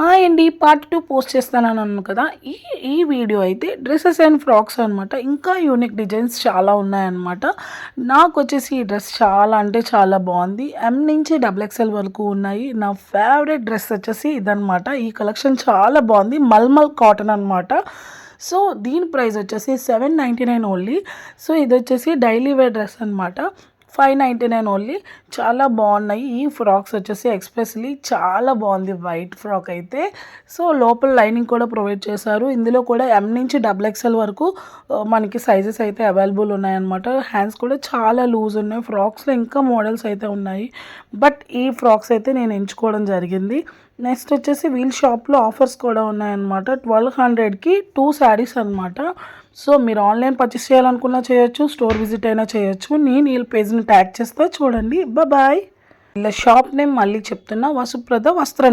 Hi అండి part two post చేస్తానని అన్నాను కదా. ఈ ఈ వీడియో అయితే డ్రెస్సెస్ అండ్ ఫ్రాక్స్ అనమాట ఇంకా యూనిక్ డిజైన్స్ చాలా ఉన్నాయన్నమాట. నాకు వచ్చేసి ఈ డ్రెస్ చాలా అంటే చాలా బాగుంది. ఎం నుంచి డబుల్ ఎక్స్ఎల్ వరకు ఉన్నాయి. నా ఫేవరెట్ డ్రెస్ వచ్చేసి ఇదనమాట ఈ కలెక్షన్ చాలా బాగుంది. మల్మల్ కాటన్ అనమాట సో దీని ప్రైస్ వచ్చేసి seven ninety nine only so ఇది వచ్చేసి డైలీ వేర్ డ్రెస్ అనమాట ఫైవ్ నైంటీ నైన్ ఓన్లీ. చాలా బాగున్నాయి. ఈ ఫ్రాక్స్ వచ్చేసి ఎక్స్ప్రెస్లీ చాలా బాగుంది. వైట్ ఫ్రాక్ అయితే. సో లోపల లైనింగ్ కూడా ప్రొవైడ్ చేశారు. ఇందులో కూడా ఎం నుంచి డబుల్ ఎక్స్ఎల్ వరకు మనకి సైజెస్ అయితే అవైలబుల్ ఉన్నాయన్నమాట. హ్యాండ్స్ కూడా చాలా లూజ్ ఉన్నాయి. ఫ్రాక్స్లో ఇంకా మోడల్స్ అయితే ఉన్నాయి. బట్ ఈ ఫ్రాక్స్ అయితే నేను ఎంచుకోవడం జరిగింది. నెక్స్ట్ వచ్చేసి వీల్ షాప్లో ఆఫర్స్ కూడా ఉన్నాయన్నమాట. ట్వెల్వ్ హండ్రెడ్కి టూ శారీస్ అనమాట సో మీరు ఆన్లైన్ పర్చేస్ చేయాలనుకున్నా చేయొచ్చు స్టోర్ విజిట్ అయినా చేయొచ్చు. నేను ఈ పేజ్ని ట్యాగ్ చేస్తా చూడండి. బాయ్ ఇలా షాప్ నేమ్ మళ్ళీ చెప్తున్నా వసుప్రద వస్త్ర